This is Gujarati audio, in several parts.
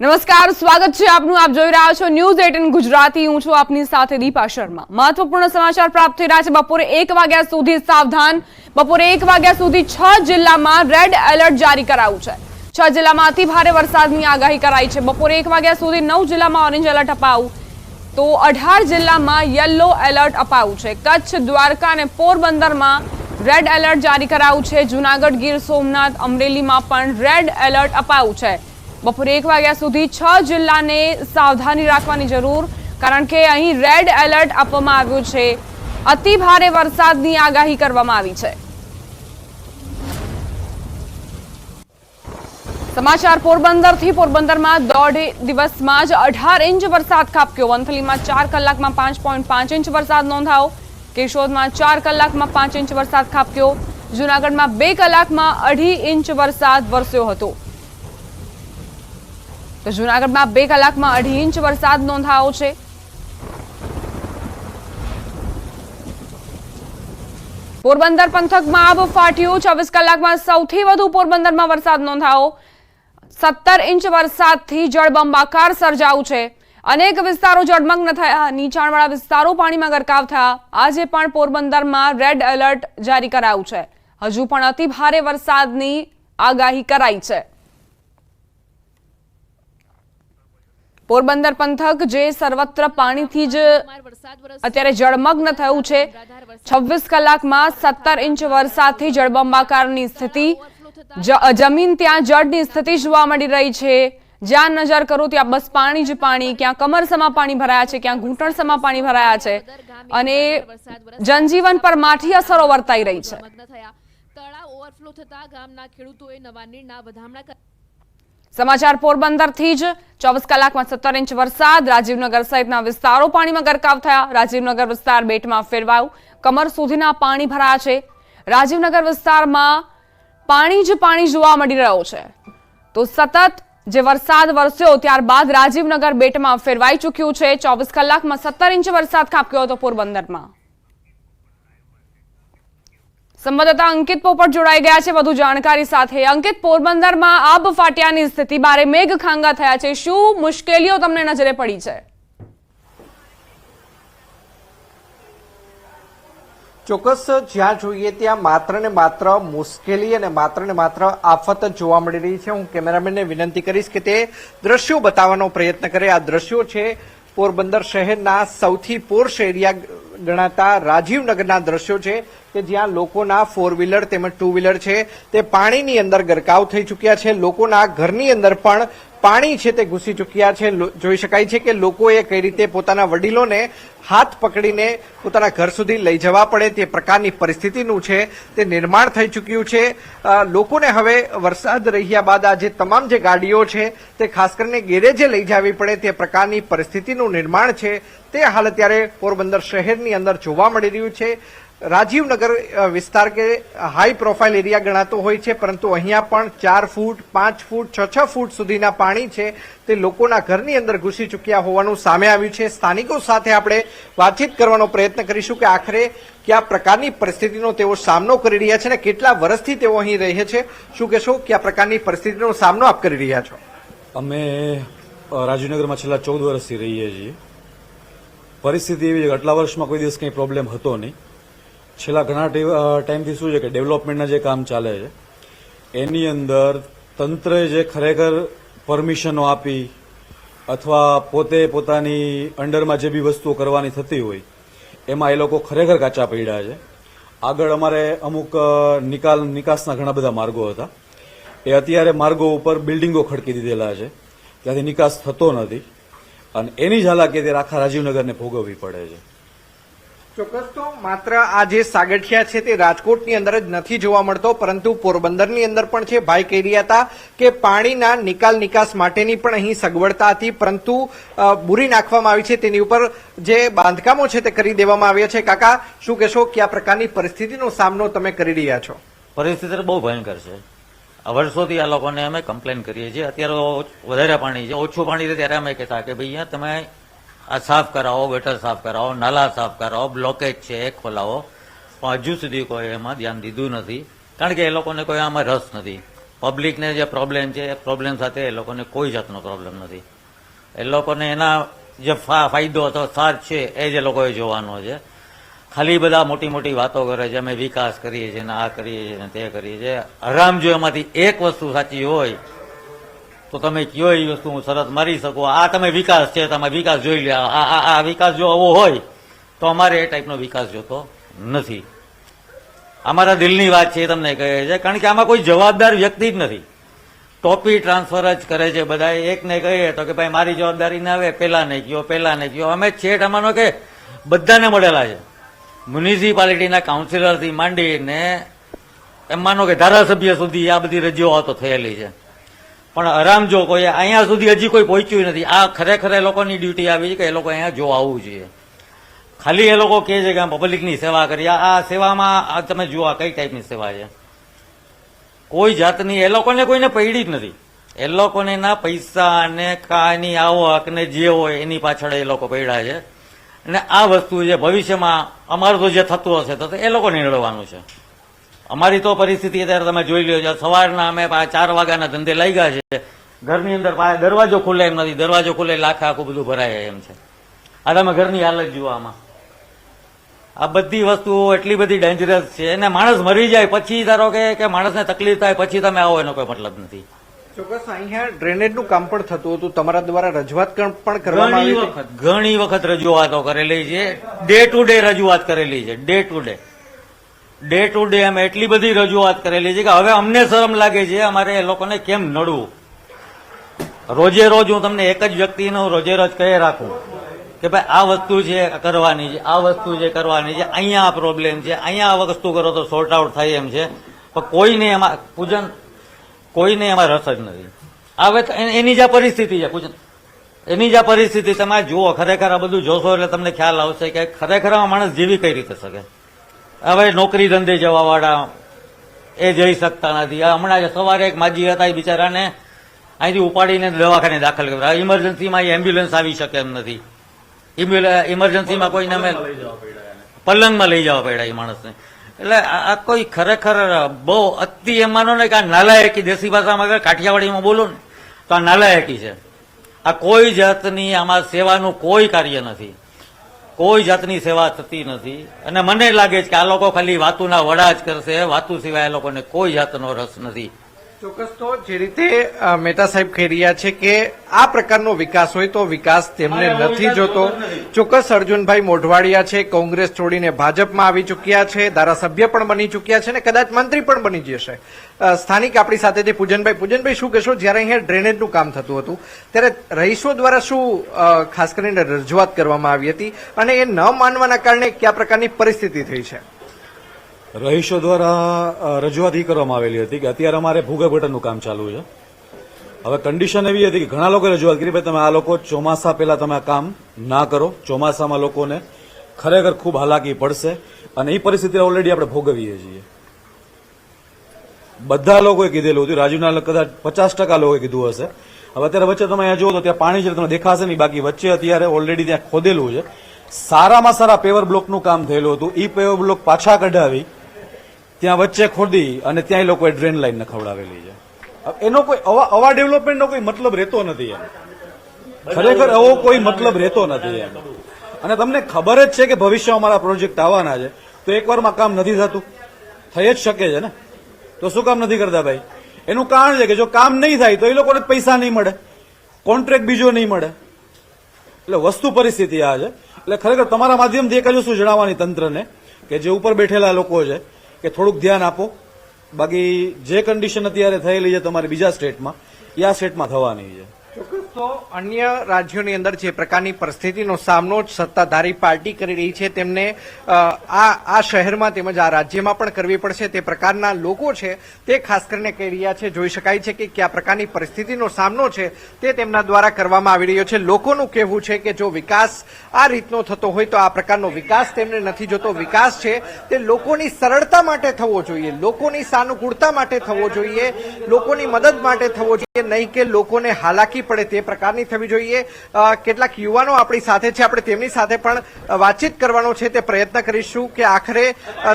નમસ્કાર, સ્વાગત છે આપનું. આપ જોઈ રહ્યા છો ન્યૂઝ એટીન ગુજરાતી. હું છું આપની સાથે દીપા શર્મા. મહત્વપૂર્ણ સમાચાર પ્રાપ્ત થઈ રહ્યા છે બપોરે એક વાગ્યા સુધી સાવધાન. બપોરે એક વાગ્યા સુધી છ જિલ્લામાં રેડ એલર્ટ જારી કરાયું છે. છ જિલ્લામાં અતિ ભારે વરસાદની આગાહી કરાઈ છે. બપોરે એક વાગ્યા સુધી નવ જિલ્લામાં ઓરેન્જ એલર્ટ અપાયું. તો અઢાર જિલ્લામાં યલો એલર્ટ અપાયું છે. કચ્છ, દ્વારકા અને પોરબંદરમાં રેડ એલર્ટ જારી કરાયું છે. જુનાગઢ ગીર સોમનાથ, અમરેલીમાં પણ રેડ એલર્ટ અપાયું છે. બપોરે એક વાગ્યા સુધી છ જિલ્લાને સાવધાની રાખવાની જરૂર, કારણ કે અહીં રેડ એલર્ટ આપવામાં આવ્યું છે. અતિ ભારે વરસાદની આગાહી કરવામાં આવી છે. સમાચાર પોરબંદરથી પોરબંદરમાં દોઢ દિવસમાં જ અઢાર ઇંચ વરસાદ ખાબક્યો. વંથલીમાં ચાર કલાકમાં પાંચ પોઈન્ટ પાંચ ઇંચ વરસાદ નોંધાયો. કેશોદમાં ચાર કલાકમાં પાંચ ઇંચ વરસાદ ખાબક્યો. જૂનાગઢમાં બે કલાકમાં અઢી ઇંચ વરસાદ વરસ્યો હતો. તો જૂનાગઢમાં બે કલાકમાં અઢી ઇંચ વરસાદ નોંધાયો છે. પોરબંદર પંથકમાં આબ ફાટ્યું. ચોવીસ કલાકમાં સૌથી વધુ પોરબંદરમાં વરસાદ નોંધાયો. સત્તર ઇંચ વરસાદથી જળબંબાકાર સર્જાયું છે. અનેક વિસ્તારો જળમગ્ન થયા. નીચાણવાળા વિસ્તારો પાણીમાં ગરકાવ થયા. આજે પણ પોરબંદરમાં રેડ એલર્ટ જારી કરાયું છે. હજુ પણ અતિ ભારે વરસાદની આગાહી કરાઈ છે. પોરબંદર પંથક, જે સર્વત્ર પાણીથી જ અત્યારે જળમગ્ન થયું છે. છવ્વીસ કલાકમાં સત્તર ઇંચ વરસાદથી જળબંબાકારની સ્થિતિ. જમીન ત્યાં જળની સ્થિતિ જોવા મળી રહી છે. જ્યાં નજર કરું ત્યાં બસ પાણી જ પાણી, ક્યાં કમરસમાં પાણી ભરાયા છે, ક્યાં ઘૂંટણસમાં પાણી ભરાયા છે. અને જનજીવન પર માઠી અસરો વર્તાઈ રહી છે. તળાવ ઓવરફ્લો થતા ગામના ખેડૂતોએ નવા નીરના વધામણા સમાચાર પોરબંદરથી જ. ચોવીસ કલાકમાં સત્તર ઇંચ વરસાદ. રાજીવનગર સહિતના વિસ્તારો પાણીમાં ગરકાવ થયા. રાજીવનગર વિસ્તાર બેટમાં ફેરવાયું. કમર સુધીના પાણી ભરાયા છે. રાજીવનગર વિસ્તારમાં પાણી જ પાણી જોવા મળી રહ્યો છે. તો સતત જે વરસાદ વરસ્યો ત્યારબાદ રાજીવનગર બેટમાં ફેરવાઈ ચૂક્યું છે. ચોવીસ કલાકમાં સત્તર ઇંચ વરસાદ ખાબક્યો હતો પોરબંદરમાં. સંવાદદાતા અંકિત પોપટ જોડાઈ ગયા છે. વધુ જાણકારી સાથે અંકિત પોરબંદરમાં આબ ફાટ્યાની સ્થિતિ બારે મેઘ ખાંગા થયા છે. શું મુશ્કેલીઓ તમને નજરે પડી છે? ચોક્કસ જ્યાં જોઈએ ત્યાં માત્ર ને માત્ર મુશ્કેલી અને માત્ર ને માત્ર આફત જોવા મળી રહી છે. હું કેમેરામેનને વિનંતી કરીશ કે તે દ્રશ્યો બતાવવાનો પ્રયત્ન કરે. આ દ્રશ્યો છે પોરબંદર શહેરના સૌથી પોર્શ એરિયા ગણાતા રાજીવનગરના દ્રશ્યો છે કે જ્યાં લોકોના ફોર વ્હીલર તેમજ ટુ વ્હીલર છે તે પાણીની અંદર ગરકાવ થઈ ચૂક્યા છે. લોકોના ઘરની અંદર પણ પાણી છે તે ઘૂસી ચૂક્યા છે. જોઈ શકાય છે કે લોકોએ કઈ રીતે પોતાના વડીલોને હાથ પકડીને પોતાના ઘર સુધી લઈ જવા પડે, તે પ્રકારની પરિસ્થિતિનું છે, તે નિર્માણ થઈ ચૂક્યું છે. લોકોને હવે વરસાદ રહ્યા બાદ આ જે તમામ જે ગાડીઓ છે, તે ખાસ કરીને ગેરેજે લઈ જવી પડે, તે પ્રકારની પરિસ્થિતિનું નિર્માણ છે. તે હાલ અત્યારે પોરબંદર શહેરની અંદર જોવા મળી રહ્યું છે. રાજીવનગર વિસ્તાર કે હાઈ પ્રોફાઇલ એરિયા ગણાતો હોય છે, પરંતુ અહીંયા પણ ચાર ફૂટ, પાંચ ફૂટ, છ છ ફૂટ સુધીના પાણી છે. તે લોકોના ઘરની અંદર ઘૂસી ચૂક્યા હોવાનું સામે આવ્યું છે. સ્થાનિકો સાથે આપણે વાતચીત કરવાનો પ્રયત્ન કરીશું કે આખરે કયા પ્રકારની પરિસ્થિતિનો તેઓ સામનો કરી રહ્યા છે અને કેટલા વર્ષથી તેઓ અહીં રહે છે? શું કહેશો? કયા પ્રકારની પરિસ્થિતિનો સામનો આપ કરી રહ્યા છો? અમે રાજીવનગરમાં છેલ્લા ચૌદ વર્ષથી રહીએ છીએ. પરિસ્થિતિ એવી છે આટલા વર્ષમાં કોઈ દિવસ કંઈ પ્રોબ્લેમ હતો નહીં. છેલ્લા ઘણા ટાઈમથી શું છે કે ડેવલપમેન્ટના જે કામ ચાલે છે, એની અંદર તંત્રએ જે ખરેખર પરમિશનો આપી અથવા પોતે પોતાની અંડરમાં જે બી વસ્તુઓ કરવાની થતી હોય, એમાં એ લોકો ખરેખર કાચા પડ્યા છે. આગળ અમારે અમુક નિકાલ નિકાસના ઘણા બધા માર્ગો હતા. એ અત્યારે માર્ગો ઉપર બિલ્ડિંગો ખડકી દીધેલા છે. ત્યાંથી નિકાસ થતો નથી. અને એની જ અત્યારે આખા રાજીવનગરને ભોગવવી પડે છે. ચોક્કસ. તો માત્ર આ જે સાગઠિયા છે તે રાજકોટની અંદર જ નથી જોવા મળતો, પરંતુ પોરબંદરની અંદર પણ છે. ભાઈ કહી રહ્યા હતા કે પાણીના નિકાલ નિકાસ માટેની પણ અહીં સગવડતા હતી, પરંતુ બુરી નાખવામાં આવી છે. તેની ઉપર જે બાંધકામો છે તે કરી દેવામાં આવ્યા છે. કાકા, શું કહેશો, કયા પ્રકારની પરિસ્થિતિનો સામનો તમે કરી રહ્યા છો? પરિસ્થિતિ બહુ ભયંકર છે. વર્ષોથી આ લોકોને અમે કમ્પ્લેન કરીએ છીએ. અત્યારે વધારે પાણી છે. ઓછું પાણી છે ત્યારે અમે કહેતા કે ભાઈ તમે આ સાફ કરાવો, ગટર સાફ કરાવો, નાલા સાફ કરાવો બ્લોકેજ છે, એ ખોલાવો. પણ હજુ સુધી કોઈ એમાં ધ્યાન દીધું નથી. કારણ કે એ લોકોને કોઈ આમાં રસ નથી. પબ્લિકને જે પ્રોબ્લેમ છે, એ પ્રોબ્લેમ સાથે એ લોકોને કોઈ જાતનો પ્રોબ્લેમ નથી. એ લોકોને એના જે ફાયદો અથવા સાથ છે, એ જ એ લોકોએ જોવાનો છે. ખાલી બધા મોટી મોટી વાતો કરે છે, અમે વિકાસ કરીએ છીએ ને આ કરીએ છીએ ને તે કરીએ છીએ. આરામ જો એમાંથી એક વસ્તુ સાચી હોય તો તમે કયો એ વસ્તુ હું શરત મારી શકું? આ તમે વિકાસ છે, તમે વિકાસ જોઈ લે આ વિકાસ જો આવો હોય, તો અમારે એ ટાઈપનો વિકાસ જોતો નથી. અમારા દિલની વાત છે એ તમને કહે છે, કારણ કે આમાં કોઈ જવાબદાર વ્યક્તિ જ નથી. ટોપી ટ્રાન્સફર જ કરે છે બધા એકને કહીએ તો કે ભાઈ, મારી જવાબદારી ના આવે પહેલાંને કયો પેલા નહીં કયો. અમે છેઠ અમાનો કે બધાને મળેલા છે. મ્યુનિસિપાલિટીના કાઉન્સિલરથી માંડીને એમ માનો કે ધારાસભ્ય સુધી આ બધી રજૂઆતો થયેલી છે. પણ આરામ જો કોઈ, અહીંયા સુધી હજી કોઈ પહોંચ્યું નથી. આ ખરેખર એ લોકોની ડ્યુટી આવી છે કે એ લોકો અહીંયા જો આવવું જોઈએ. ખાલી એ લોકો કહે છે કે પબ્લિકની સેવા કરી. આ સેવામાં આ તમે જુઓ કઈ ટાઈપની સેવા છે? કોઈ જાતની, એ લોકોને કોઈને પૈડી જ નથી. એ લોકોને ના પૈસા ને કાની આવક ને જે હોય એની પાછળ એ લોકો પડ્યા છે. અને આ વસ્તુ જે ભવિષ્યમાં અમારું તો જે થતું હશે તો એ લોકોને લડવાનું છે. અમારી તો પરિસ્થિતિ અત્યારે તમે જોઈ લો છો. સવારના અમે ચાર વાગ્યાના ધંધે લાગ્યા છે. ઘરની અંદર દરવાજો ખુલે એમ નથી. દરવાજો ખુલે લાખ આખું બધું ભરાય એમ છે. આ તમે ઘરની હાલત જુઓ આમાં. આ બધી વસ્તુઓ એટલી બધી ડેન્જરસ છે. અને માણસ મરી જાય પછી ધારો કે કે માણસને તકલીફ થાય પછી તમે આવો એનો કોઈ મતલબ નથી. ચોક્કસ અહીંયા ડ્રેનેજનું કામ પણ થતું હતું. તમારા દ્વારા રજૂઆત પણ કરવામાં આવી વખત ઘણી વખત રજૂઆતો કરેલી છે. ડે ટુ ડે રજૂઆત કરેલી છે. Day to day day to day અમે એટલી બધી રજૂઆત કરેલી છે કે હવે અમને શરમ લાગે છે, અમારે એ લોકોને કેમ નડવું? રોજે રોજ હું તમને એક જ વ્યક્તિનો રોજે રોજ કહી રાખું કે ભાઈ, આ વસ્તુ છે કરવાની છે, આ વસ્તુ છે, કરવાની છે, અહીંયા આ પ્રોબ્લેમ છે, અહીંયા આ વસ્તુ કરો તો સોર્ટ આઉટ થાય એમ છે. પણ કોઈને એમાં, પૂજન, કોઈને એમાં રસ જ નથી. હવે એની જ આ પરિસ્થિતિ છે, પૂજન. એની જ આ પરિસ્થિતિ તમે જુઓ, ખરેખર આ બધું જોશો એટલે તમને ખ્યાલ આવશે કે ખરેખર માણસ જીવી કઈ રીતે શકે? હવે નોકરી ધંધે જવા વાળા એ જઈ શકતા નથી. હમણાં સવારે એક માજી હતા એ બિચારાને અહીંથી ઉપાડીને દવાખાને દાખલ કર્યા. ઇમરજન્સીમાં એ એમ્બ્યુલન્સ આવી શકે એમ નથી. ઇમરજન્સીમાં કોઈને અમે પલંગમાં લઈ જવા પડ્યા એ માણસને. એટલે આ કોઈ ખરેખર બહુ અતિ એમ માનો ને કે આ નાલાયકી દેશી ભાષામાં અગર કાઠિયાવાડીમાં બોલો ને, તો આ નાલાયકી છે. આ કોઈ જાતની આમાં સેવાનું કોઈ કાર્ય નથી. કોઈ જાતની સેવા થતી નથી. અને મને લાગે છે કે આ લોકો ખાલી વાતુના વડા જ કરશે. વાતુ સિવાય આ લોકોને કોઈ જાતનો રસ નથી. ચોક્કસ તો જે રીતે મહેતા સાહેબ કહી રહ્યા છે કે આ પ્રકારનો વિકાસ હોય તો વિકાસ તેમને નથી જોતો. ચોક્કસ અર્જુનભાઈ મોઢવાડિયા છે કોંગ્રેસ છોડીને ભાજપમાં આવી ચૂક્યા છે ધારાસભ્ય પણ બની ચૂક્યા છે અને કદાચ મંત્રી પણ બની જશે. સ્થાનિક આપણી સાથે છે પૂજનભાઈ પૂજનભાઈ શું કહેશો? જ્યારે અહીંયા ડ્રેનેજનું કામ થતું હતું ત્યારે રહીશો દ્વારા શું ખાસ કરીને રજૂઆત કરવામાં આવી હતી? અને એ ન માનવાના કારણે કયા પ્રકારની પરિસ્થિતિ થઈ છે? રહીશો દ્વારા રજૂઆત એ કરવામાં આવેલી હતી કે અત્યારે અમારે ભૂગર્ભ ગટરનું કામ ચાલુ છે. હવે કન્ડિશન એવી હતી કે ઘણા લોકોએ રજૂઆત કરી, ભાઈ, તમે આ લોકો ચોમાસા પહેલા તમે આ કામ ના કરો. ચોમાસામાં લોકોને ખરેખર ખૂબ હાલાકી પડશે અને એ પરિસ્થિતિ ઓલરેડી આપણે ભોગવીએ છીએ. બધા લોકોએ કીધેલું હતું રાજીવના કદાચ પચાસ ટકા લોકોએ કીધું હશે. હવે અત્યારે વચ્ચે તમે અહીંયા જુઓ તો ત્યાં પાણી છે, તમને દેખાશે નહીં. બાકી વચ્ચે અત્યારે ઓલરેડી ત્યાં ખોદેલું છે. સારામાં સારા પેવર બ્લોકનું કામ થયેલું હતું. એ પેવર બ્લોક પાછા કઢાવી ત્યાં વચ્ચે ખોદી અને ત્યાં લોકોએ ડ્રેન લાઈન નખવડાવેલી છે. એનો કોઈ અવા ડેવલપમેન્ટનો કોઈ મતલબ રહેતો નથી એમ. ખરેખર એવો કોઈ મતલબ રહેતો નથી એમ. અને તમને ખબર જ છે કે ભવિષ્યમાં અમારા પ્રોજેક્ટ આવવાના છે. તો એકવારમાં કામ નથી થતું. થઈ જ શકે છે ને? તો શું કામ નથી કરતા ભાઈ? એનું કારણ છે કે જો કામ નહીં થાય તો એ લોકોને પૈસા નહીં મળે. કોન્ટ્રાક્ટ બીજો નહીં મળે. એટલે વસ્તુ પરિસ્થિતિ આ છે. એટલે ખરેખર તમારા માધ્યમથી એક જ વસ્તુ જણાવવાની તંત્રને કે જે ઉપર બેઠેલા લોકો છે કે થોડુંક ધ્યાન આપો. બાકી જે કન્ડિશન અત્યારે થયેલી છે તમારી બીજા સ્ટેટમાં એ આ સ્ટેટમાં થવાની છે. તો અન્ય રાજ્યોની અંદર જે પ્રકારની પરિસ્થિતિનો સામનો સત્તાધારી પાર્ટી કરી રહી છે, તેમને આ આ શહેરમાં તેમજ આ રાજ્યમાં પણ કરવી પડશે. તે પ્રકારના લોકો છે, તે ખાસ કરીને કહી રહ્યા છે, જોઈ શકાય છે કે કયા પ્રકારની પરિસ્થિતિનો સામનો છે તે તેમના દ્વારા કરવામાં આવી રહ્યો છે. લોકોનું કહેવું છે કે જો વિકાસ આ રીતનો થતો હોય તો આ પ્રકારનો વિકાસ તેમને નથી જોતો. વિકાસ છે તે લોકોની સરળતા માટે થવો જોઈએ, લોકોની સાનુકૂળતા માટે થવો જોઈએ, લોકોની મદદ માટે થવો જોઈએ. નહીં કે લોકોને હાલાકી પડે તે પ્રકારની થવી જોઈએ. કેટલાક યુવાનો આપણી સાથે છે આપણે તેમની સાથે પણ વાતચીત કરવાનો છે તે પ્રયત્ન કરીશું કે આખરે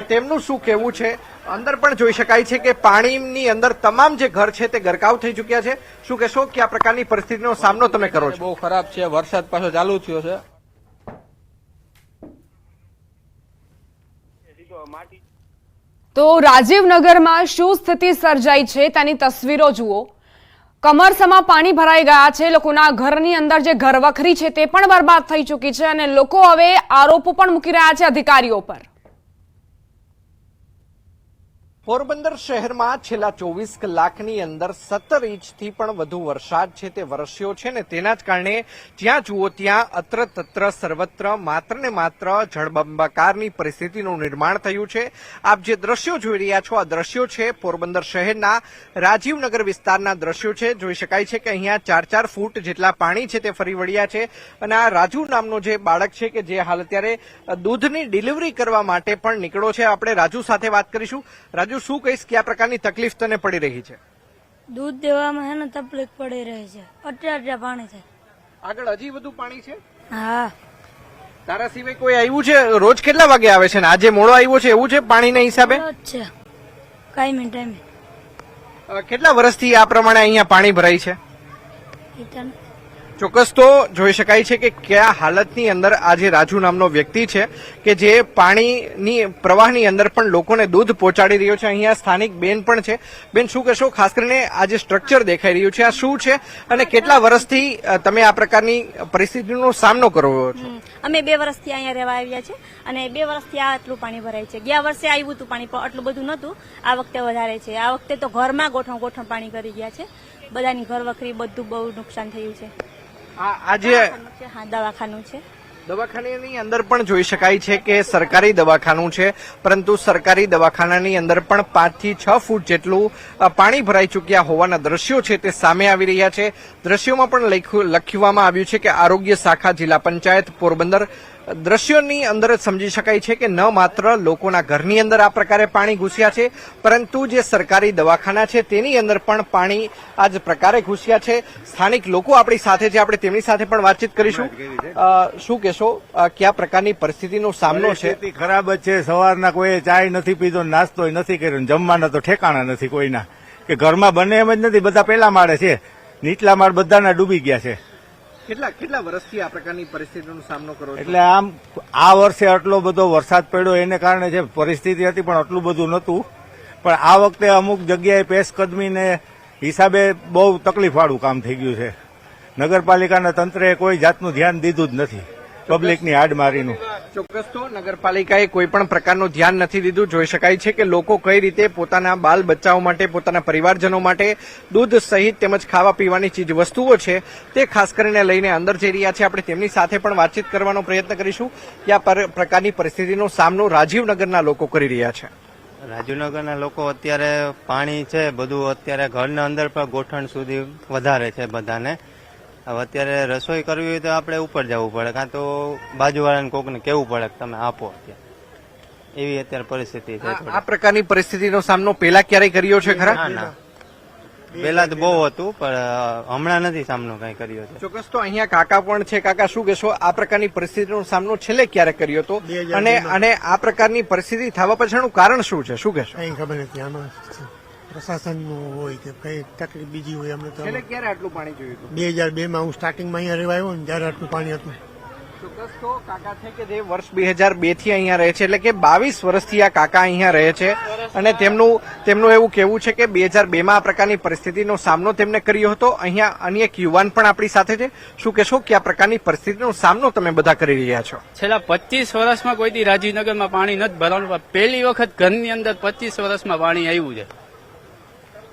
તેમનું શું કહેવું છે. અંદર પણ જોઈ શકાય છે કે પાણીની અંદર તમામ જે ઘર છે તે ગરકાવ થઈ ચૂક્યા છે. શું કહેશો કે આ પ્રકારની પરિસ્થિતિનો સામનો તમે કરો છો? બહુ ખરાબ છે વરસાદ પાછો ચાલુ થયો છે. તો રાજીવનગરમાં શું સ્થિતિ સર્જાઈ છે? તેની તસવીરો જુઓ. કમરસમાં પાણી ભરાઈ ગયા છે. લોકોના ઘરની અંદર જે ઘરવખરી છે તે પણ બરબાદ થઈ ચૂકી છે અને લોકો હવે આરોપો પણ મૂકી રહ્યા છે અધિકારીઓ પર. પોરબંદર શહેરમાં છેલ્લા ચોવીસ કલાકની અંદર સત્તર ઇંચથી પણ વધુ વરસાદ છે તે વરસ્યો છે ને તેના જ કારણે જ્યાં જુઓ ત્યાં અત્ર તત્ર સર્વત્ર માત્ર ને માત્ર જળબંબાકારની પરિસ્થિતિનું નિર્માણ થયું છે. આપ જે દ્રશ્યો જોઈ રહ્યા છો, આ દ્રશ્યો છે પોરબંદર શહેરના રાજીવનગર વિસ્તારના દ્રશ્યો છે. જોઈ શકાય છે કે અહીંયા ચાર ચાર ફૂટ જેટલા પાણી છે તે ફરી વળ્યા છે અને આ રાજુ નામનો જે બાળક છે કે જે હાલ અત્યારે દૂધની ડિલિવરી કરવા માટે પણ નીકળો છે. આપણે રાજુ સાથે વાત કરીશું. રાજુ શું કહીશ? કે આ પ્રકારની તકલીફ તને પડી રહી છે? દૂધ દેવામાં હે ને તકલીફ પડી રહી છે. અટલા અટલા પાણી છે. આગળ હજી વધુ પાણી છે? હા. તારા સિવાય કોઈ આવ્યું છે? રોજ કેટલા વાગે આવે છે ને? આજે મોડો આવ્યો છે એવું છે પાણીના હિસાબે? છે. કાયમી ટાઈમે કેટલા વર્ષથી આ પ્રમાણે અહીંયા પાણી ભરાય છે? ચોક્કસ તો જોઈ શકાય છે કે કયા હાલતની અંદર આજે રાજુ નામનો વ્યક્તિ છે કે જે પાણીની, પ્રવાહની અંદર પણ લોકોને દૂધ પહોંચાડી રહ્યો છે. અહીંયા સ્થાનિક બેન પણ છે. બેન, શું કહેશો? ખાસ કરીને આ જે સ્ટ્રક્ચર દેખાઈ રહ્યું છે. આ શું છે અને કેટલા વર્ષથી તમે આ પ્રકારની પરિસ્થિતિનો સામનો કરવો છો. અમે બે વર્ષથી અહીંયા રહેવા આવ્યા છે અને બે વર્ષથી આ આટલું પાણી ભરાય છે. ગયા વર્ષે આવ્યું હતું પાણી, પણ આટલું બધું નહોતું. આ વખતે વધારે છે. આ વખતે તો ઘરમાં ગોઠણ ગોઠણ પાણી કરી ગયા છે. બધાની ઘર વખરી બધું બહુ નુકસાન થયું છે. આ આજે દવાખાનું છે, હા દવાખાનું છે. દવાખાનાની અંદર પણ જોઈ શકાય છે કે સરકારી દવાખાનું છે પરંતુ સરકારી દવાખાનાની અંદર પણ પાંચથી છ ફૂટ જેટલું પાણી ભરાઈ ચૂક્યા હોવાના દ્રશ્યો છે તે સામે આવી રહ્યા છે. દ્રશ્યોમાં પણ લખવામાં આવ્યું છે કે આરોગ્ય શાખા જિલ્લા પંચાયત પોરબંદર દ્રશ્યોની અંદર જ સમજી શકાય છે કે ન માત્ર લોકોના ઘરની અંદર આ પ્રકારે પાણી ઘૂસ્યા છે પરંતુ જે સરકારી દવાખાના છે તેની અંદર પણ પાણી આ જ પ્રકારે ઘૂસ્યા છે. સ્થાનિક લોકો આપણી સાથે છે આપણે તેમની સાથે પણ વાતચીત કરીશું. શું કહેશો? કયા પ્રકારની પરિસ્થિતિનો સામનો છે? ખરાબ જ છે. સવારના કોઈ ચાય નથી પીધો નાસ્તો નથી કર્યો જમવાના તો ઠેકાણા નથી કોઈના. કે ઘરમાં બને એમ જ નથી બધા પેલા માળે છે. નીચલા માળ બધાના ડૂબી ગયા છે. કેટલા કેટલા વર્ષથી આ પ્રકારની પરિસ્થિતિનો સામનો કરો એટલે આમ, આ વર્ષે આટલો બધો વરસાદ પડ્યો, એને કારણે જે પરિસ્થિતિ હતી પણ આટલું બધું નહોતું. પણ આ વખતે અમુક જગ્યાએ પેશકદમીને હિસાબે બહુ તકલીફવાળું કામ થઈ ગયું છે. નગરપાલિકાના તંત્રએ કોઈ જાતનું ધ્યાન દીધું જ નથી. પબ્લિકની હાડમારીનું ચોક્કસ તો નગરપાલિકાએ કોઈ પણ પ્રકારનું ધ્યાન નથી દીધું. જોઈ શકાય છે કે લોકો કઈ રીતે પોતાના બાલ બચ્ચાઓ માટે પોતાના પરિવારજનો માટે દૂધ સહિત તેમજ ખાવા પીવાની ચીજ વસ્તુઓ છે તે ખાસ કરીને લઈને અંદર જઈ રહ્યા છે. આપણે તેમની સાથે પણ વાતચીત કરવાનો પ્રયત્ન કરીશું કે આ પર- પ્રકારની પરિસ્થિતિનો સામનો રાજીવનગરના લોકો કરી રહ્યા છે. રાજીવનગરના લોકો અત્યારે પાણી છે બધું અત્યારે ઘરના અંદર પણ ગોઠણ સુધી વધારે છે બધાને. હવે અત્યારે રસોઈ કરવી હોય તો આપણે ઉપર જવું પડે. કાં તો બાજુવાળાને કોકને કેવું પડે કે તમે આપો અત્યારે. એવી અત્યારે પરિસ્થિતિ છે આ- પ્રકારની પરિસ્થિતિનો સામનો પહેલા ક્યારેય કર્યો છે ખરા? ના ના. પેલા તો બહુ હતું પણ હમણાં નથી સામનો કઈ કર્યો છે. ચોક્કસ તો અહીંયા કાકા પણ છે. કાકા શું કહેશો? આ પ્રકારની પરિસ્થિતિનો સામનો છેલ્લે ક્યારે કર્યો હતો? અને અને આ પ્રકારની પરિસ્થિતિ થવા પાછળનું કારણ શું છે? શું કહેશો? ખબર નથી આમાં પ્રશાસનનું હોય કે કઈ તકલીફ બીજી હોય અમને તો ક્યારે આટલું પાણી જોયું હતું? બે હજાર બે માં હું સ્ટાર્ટિંગમાં અહીંયા રહેવા આવ્યો ને ત્યારે આટલું પાણી હતું. ચોક્કસ તો કાકા છે કે જે વર્ષ બે હજાર બેથી અહીંયા રહે છે એટલે કે બાવીસ વર્ષથી આ કાકા અહીંયા રહે છે. અને તેમનું તેમનું એવું કહેવું છે કે બે હજાર બે માં આ પ્રકારની પરિસ્થિતિનો સામનો તેમને કર્યો હતો. અહીંયા અન્ય એક યુવાન પણ આપણી સાથે છે. શું કહેશો કે આ પ્રકારની પરિસ્થિતિનો સામનો તમે બધા કરી રહ્યા છો? છેલ્લા પચીસ વર્ષમાં કોઈથી રાજીવનગરમાં પાણી નથી ભરવાનું પણ પહેલી વખત ઘરની અંદર પચીસ વર્ષમાં પાણી આવ્યું છે.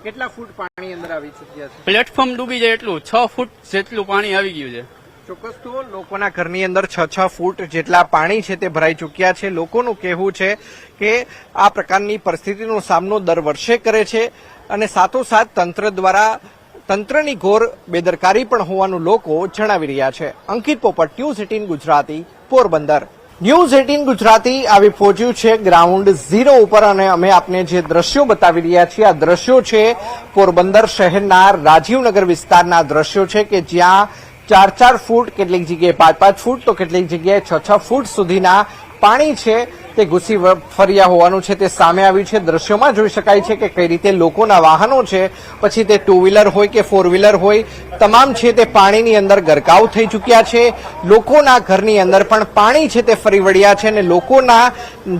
કેટલા ફૂટ પાણી અંદર આવી ચુક્યા છે? પ્લેટફોર્મ ડૂબી જાય એટલું છ ફૂટ જેટલું પાણી આવી ગયું છે. ચોક્કસ તો લોકોના ઘરની અંદર છ છ ફૂટ જેટલા પાણી છે તે ભરાઈ ચૂક્યા છે. લોકોનું કહેવું છે કે આ પ્રકારની પરિસ્થિતિનો સામનો દર વર્ષે કરે છે અને સાથોસાથ તંત્ર દ્વારા તંત્રની ઘોર બેદરકારી પણ હોવાનું લોકો જણાવી રહ્યા છે. Ankit Popat news eighteen Gujarati Porbandar. News eighteen Gujarati આવી પહોંચ્યું છે, ગ્રાઉન્ડ ઝીરો ઉપર અને અમે આપને જે દ્રશ્યો બતાવી રહ્યા છીએ, આ દ્રશ્યો છે પોરબંદર શહેરના રાજીવનગર વિસ્તારના દ્રશ્યો છે કે જ્યાં ચાર ચાર ફૂટ કેટલીક જગ્યાએ પાંચ પાંચ ફૂટ તો કેટલીક જગ્યાએ છ છ ફૂટ સુધીના પાણી છે. તે ઘૂસી ફર્યા હોવાનું છે, તે સામે આવ્યું છે. દ્રશ્યોમાં જોઈ શકાય છે કે કઈ રીતે લોકોના વાહનો છે. પછી તે ટુ વ્હીલર હોય કે ફોર વ્હીલર હોય, તમામ છે તે પાણીની અંદર ગરકાવ થઈ ચૂક્યા છે. લોકોના ઘરની અંદર પણ પાણી છે તે ફરી વળ્યા છે અને લોકોના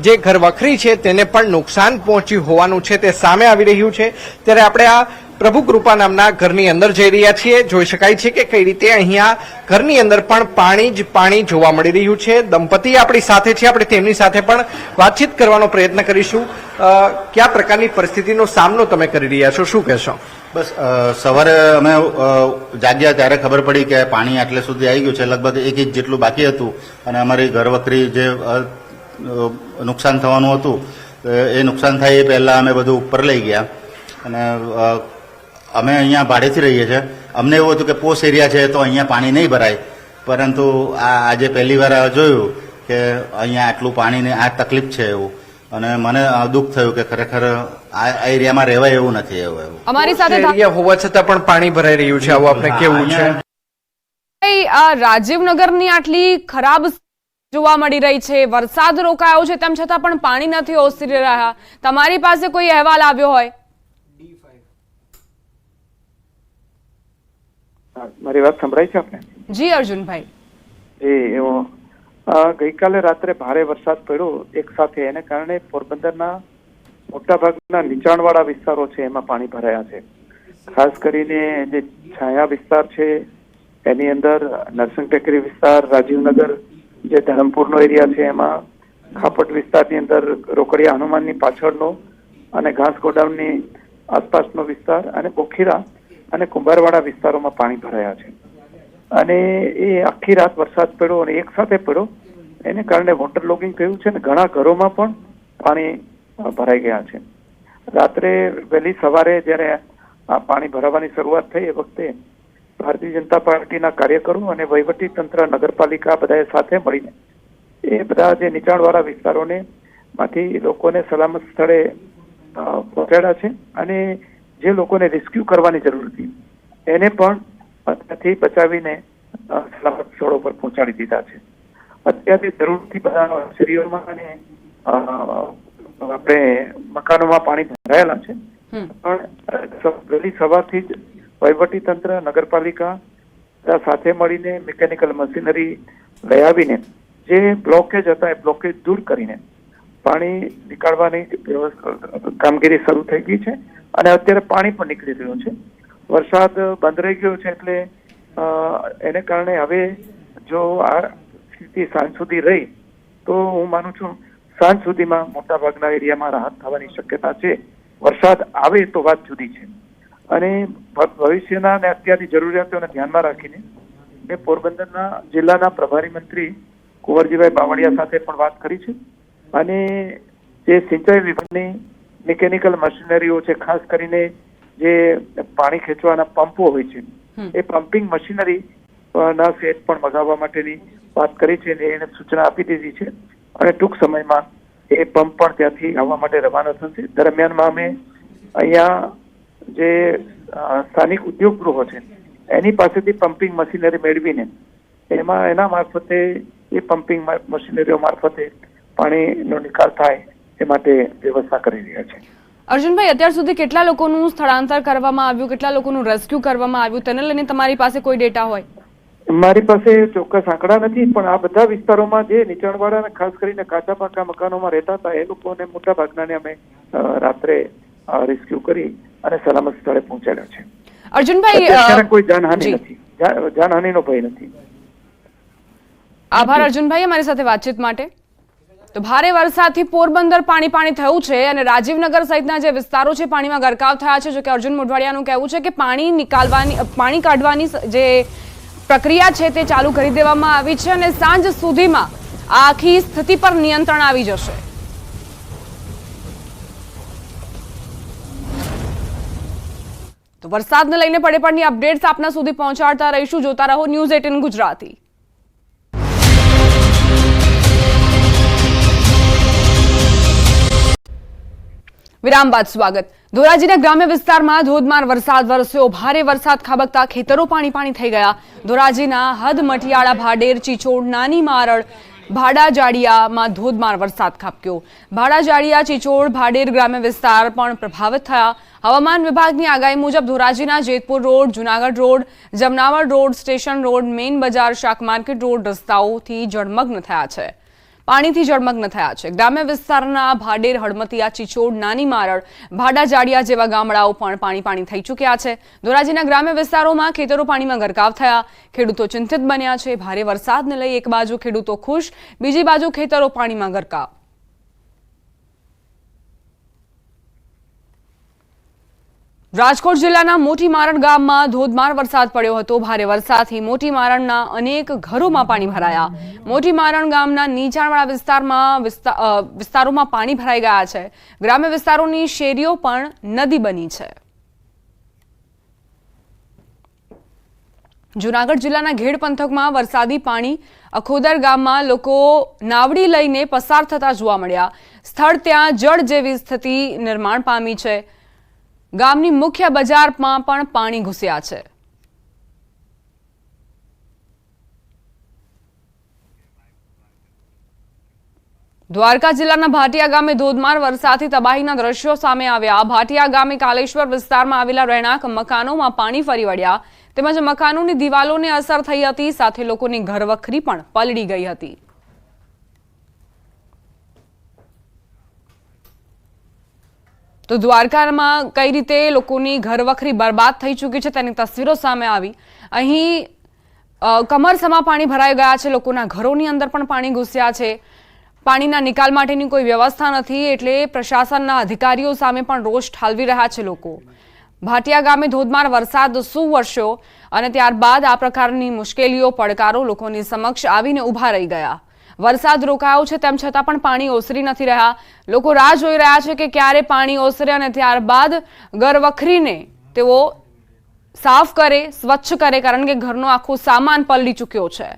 જે ઘર વખરી છે તેને પણ નુકસાન પહોંચ્યું હોવાનું છે, તે સામે આવી રહ્યું છે. ત્યારે આપણે આ પ્રભુ કૃપા નામના ઘરની અંદર જઈ રહ્યા છીએ. જોઈ શકાય છે કે કઈ રીતે અહીંયા ઘરની અંદર પણ પાણી જ પાણી જોવા મળી રહ્યું છે. દંપતી આપણી સાથે છે. આપણે તેમની સાથે પણ વાતચીત કરવાનો પ્રયત્ન કરીશું. કયા પ્રકારની પરિસ્થિતિનો સામનો તમે કરી રહ્યા છો? શું કહેશો? બસ સવારે અમે જાગ્યા ત્યારે ખબર પડી કે પાણી આટલે સુધી આવી ગયું છે. લગભગ એક ઇંચ જેટલું બાકી હતું. અને અમારી ઘરવખરી જે નુકસાન થવાનું હતું, એ નુકસાન થાય એ પહેલા અમે બધું ઉપર લઈ ગયા. અને અમે અહીંયા ભાડેથી રહીએ છીએ. અમને એવું હતું કે પોસ્ટ એરિયા છે તો અહીંયા પાણી નહીં ભરાય. પરંતુ આ આજે પહેલી વાર જોયું કે અહીંયા આટલું પાણીની આ તકલીફ છે એવું. અને મને દુઃખ થયું કે ખરેખર આ એરિયામાં રહેવાય એવું નથી એવું એવું. અમારી સાથે એરિયા હોવા છતાં પણ પાણી ભરાઈ રહ્યું છે આવું આપણે કેવું છે? ભાઈ, આ રાજીવનગરની આટલી ખરાબ જોવા મળી રહી છે વરસાદ રોકાયો છે તેમ છતાં પણ પાણી નથી ઓસરી રહ્યા. તમારી પાસે કોઈ અહેવાલ આવ્યો હોય? મારી વાત સંભળાય છે આપને? જી અર્જુનભાઈ. જી એવો. ગઈકાલે રાત્રે ભારે વરસાદ પડ્યો. એક સાથે એને કારણે પોરબંદરના મોટાભાગના નીચાણવાળા વિસ્તારો છે એમાં પાણી ભરાયા છે. ખાસ કરીને જે છાયા વિસ્તાર છે એની અંદર નરસિંહ ટેકરી વિસ્તાર રાજીવનગર જે ધરમપુરનો એરિયા છે એમાં ખાપટ વિસ્તારની અંદર રોકડિયા હનુમાનની પાછળનો અને ઘાસ ગોડાઉનની આસપાસનો વિસ્તાર અને બોખીરા અને કુંભારવાડા વિસ્તારોમાં પાણી ભરાયા છે. અને એ આખી રાત વરસાદ પડ્યો અને એક સાથે પડ્યો. એને કારણે વોટર લોગિંગ થયું છે અને ઘણા ઘરોમાં પણ પાણી ભરાઈ ગયા છે. રાત્રે વહેલી સવારે જ્યારે આ પાણી ભરાવાની શરૂઆત થઈ એ વખતે ભારતીય જનતા પાર્ટીના કાર્યકરો અને વહીવટી તંત્ર, નગરપાલિકા બધાએ સાથે મળીને એ બધા જે નીચાણવાળા વિસ્તારોને માંથી લોકોને સલામત સ્થળે પહોંચાડ્યા છે. અને જે લોકોને રેસ્ક્યુ કરવાની જરૂર હતી એને પણ અત્યારથી બચાવીને સલામત સ્થળો પર પહોંચાડી દીધા છે. અત્યારે જરૂરથી બધા શેરીઓમાં અને આપણે મકાનોમાં પાણી ભરાયેલા છે. પણ વહેલી સવારથી જ વહીવટી તંત્ર નગરપાલિકા સાથે મળીને મિકેનિકલ મશીનરી લઈ આવીને જે બ્લોકેજ હતા એ બ્લોકેજ દૂર કરીને પાણી નીકાળવાની કામગીરી શરૂ થઈ ગઈ છે. અને અત્યારે પાણી પણ નીકળી રહ્યું છે. વરસાદ બંધ રહી ગયો છે એટલે એને કારણે હવે જો આ સ્થિતિ સાંજ સુધી રહી, તો હું માનું છું સાંજ સુધીમાં મોટાભાગના એરિયામાં રાહત થવાની શક્યતા છે. વરસાદ આવે તો વાત જુદી છે. અને ભવિષ્યના અને અત્યારની જરૂરિયાતોને ધ્યાનમાં રાખીને મેં પોરબંદરના જિલ્લાના પ્રભારી મંત્રી કુંવરજીભાઈ બાવળિયા સાથે પણ વાત કરી છે. અને જે સિંચાઈ વિભાગની મિકેનિકલ મશીનરીઓ છે ખાસ કરીને જે પાણી ખેંચવાના પંપો હોય છે એ પમ્પિંગ મશીનરી ના સેટ પણ મગાવવા માટેની વાત કરી છે અને એને સૂચના આપી દીધી છે. અને ટૂંક સમયમાં એ પંપ પણ ત્યાંથી આવવા માટે રવાના થશે. દરમિયાનમાં અમે અહીંયા જે સ્થાનિક ઉદ્યોગ ગૃહો છે એની પાસેથી પમ્પિંગ મશીનરી મેળવીને એમાં એના મારફતે એ પમ્પિંગ મશીનરીઓ મારફતે પાણીનો નિકાલ થાય એ માટે વ્યવસ્થા કરી રહ્યા છે. અર્જુનભાઈ અત્યાર સુધી કેટલા લોકોનું સ્થળાંતર કરવામાં આવ્યું કેટલા લોકોનું રેસ્ક્યુ કરવામાં આવ્યું તેને લઈને તમારી પાસે કોઈ ડેટા હોય? મારી પાસે ચોક્કસ આંકડા નથી પણ આ બધા વિસ્તારોમાં જે નીચાણવાળા અને ખાસ કરીને કાચા પાકા મકાનોમાં રહેતા હતા એ લોકોને મોટા ભાગનાને અમે રાત્રે રેસ્ક્યુ કરી અને સલામત સ્થળે પહોંચાડ્યા છે. અર્જુનભાઈ કોઈ જાનહાનિ નથી. જાનહાનિનો ભય નથી. આભાર અર્જુનભાઈ અમારી સાથે વાતચીત માટે. તો ભારે વરસાદથી પોરબંદર પાણી પાણી થયું છે અને રાજીવનગર સહિતના જે વિસ્તારો છે, પાણીમાં ગરકાવ થયા છે. જો કે અર્જુન મોઢવાડિયાનું કહેવું છે કે પાણી નિકાલવાની, પાણી કાઢવાની જે પ્રક્રિયા છે તે ચાલુ કરી દેવામાં આવી છે અને સાંજ સુધીમાં આખી સ્થિતિ પર નિયંત્રણ આવી જશે. તો વરસાદને લઈને પડે પડની અપડેટ્સ આપના સુધી પહોંચાડતા રહીશું. જોતા રહો ન્યૂઝ એટીન ગુજરાતી. વિરામ બાદ સ્વાગત. ધોરાજીના ગ્રામ્ય વિસ્તારમાં ધોધમાર વરસાદ વરસ્યો. ભારે વરસાદ ખાબકતા ખેતરો પાણી પાણી થઈ ગયા. ધોરાજીના હદ મટિયાળા ભાડેર ચીચોડ નાની મારળ ભાડાજાડિયામાં ધોધમાર વરસાદ ખાબક્યો. ભાડાજાડિયા ચીચોડ, ભાડેર ગ્રામ્ય વિસ્તાર પણ પ્રભાવિત થયા. હવામાન વિભાગની આગાહી મુજબ ધોરાજીના Jetpur road, Junagadh road Jamnavar road, station road, main બજાર, શાક માર્કેટ રોડ રસ્તાઓથી જળમગ્ન થયા છે. પાણીથી જળમગ્ન થયા છે. ગ્રામ્ય વિસ્તારના ભાડેર, હળમતિયા, ચીચોડ, નાની મારળ ભાડા જાડિયા જેવા ગામડાઓ પણ પાણી પાણી થઈ ચૂક્યા છે. ધોરાજીના ગ્રામ્ય વિસ્તારોમાં ખેતરો પાણીમાં ગરકાવ થયા. ખેડૂતો ચિંતિત બન્યા છે. ભારે વરસાદને લઈ એક બાજુ ખેડૂતો ખુશ, બીજી બાજુ ખેતરો પાણીમાં ગરકાવ. રાજકોટ જિલ્લાના મોટી મારણ ગામમાં ધોધમાર વરસાદ પડ્યો હતો. ભારે વરસાદથી મોટી મારણના અનેક ઘરોમાં પાણી ભરાયા. મોટી મારણ ગામના નીચાણવાળા વિસ્તારમાં વિસ્તા- વિસ્તારોમાં પાણી ભરાઈ ગયા છે. ગ્રામ્ય વિસ્તારોની શેરીઓ પણ નદી બની છે. જુનાગઢ જિલ્લાના ઘેડ પંથકમાં વરસાદી પાણી અખોદર ગામમાં લોકો નાવડી લઈને પસાર થતા જોવા મળ્યા. સ્થળ ત્યાં જળ જેવી સ્થિતિ નિર્માણ પામી છે. ગામની મુખ્ય બજારમાં પણ પાણી ઘૂસ્યા છે. દ્વારકા જિલ્લાના ભાટિયા ગામે ધોધમાર વરસાદથી તબાહીના દ્રશ્યો સામે આવ્યા. ભાટિયા ગામે કાલેશ્વર વિસ્તારમાં આવેલા રહેણાંક મકાનોમાં પાણી ફરી વળ્યા. તેમજ મકાનોની દિવાલોને અસર થઈ હતી, સાથે લોકોની ઘરવખરી પણ પલળી ગઈ હતી. તો દ્વારકામાં કઈ રીતે લોકોની ઘરવખરી બરબાદ થઈ ચૂકી છે તેની તસવીરો સામે આવી. અહીં કમરસમાં પાણી ભરાઈ ગયા છે, લોકોના ઘરોની અંદર પણ પાણી ઘૂસ્યા છે. પાણીના નિકાલ માટેની કોઈ વ્યવસ્થા નથી, એટલે પ્રશાસનના અધિકારીઓ સામે પણ રોષ ઠાલવી રહ્યા છે લોકો. ભાટિયા ગામે ધોધમાર વરસાદ શું વરસ્યો અને ત્યારબાદ આ પ્રકારની મુશ્કેલીઓ, પડકારો લોકોની સમક્ષ આવીને ઊભા રહી ગયા. વરસાદ રોકાયો છે, તેમ છતાં પણ પાણી ઓસરી નથી રહ્યા. લોકો રાહ જોઈ રહ્યા છે કે ક્યારે પાણી ઓસરે અને ત્યારબાદ ઘરવખરીને તેઓ સાફ કરે, સ્વચ્છ કરે, કારણ કે ઘરનો આખો સામાન પલળી ચૂક્યો છે.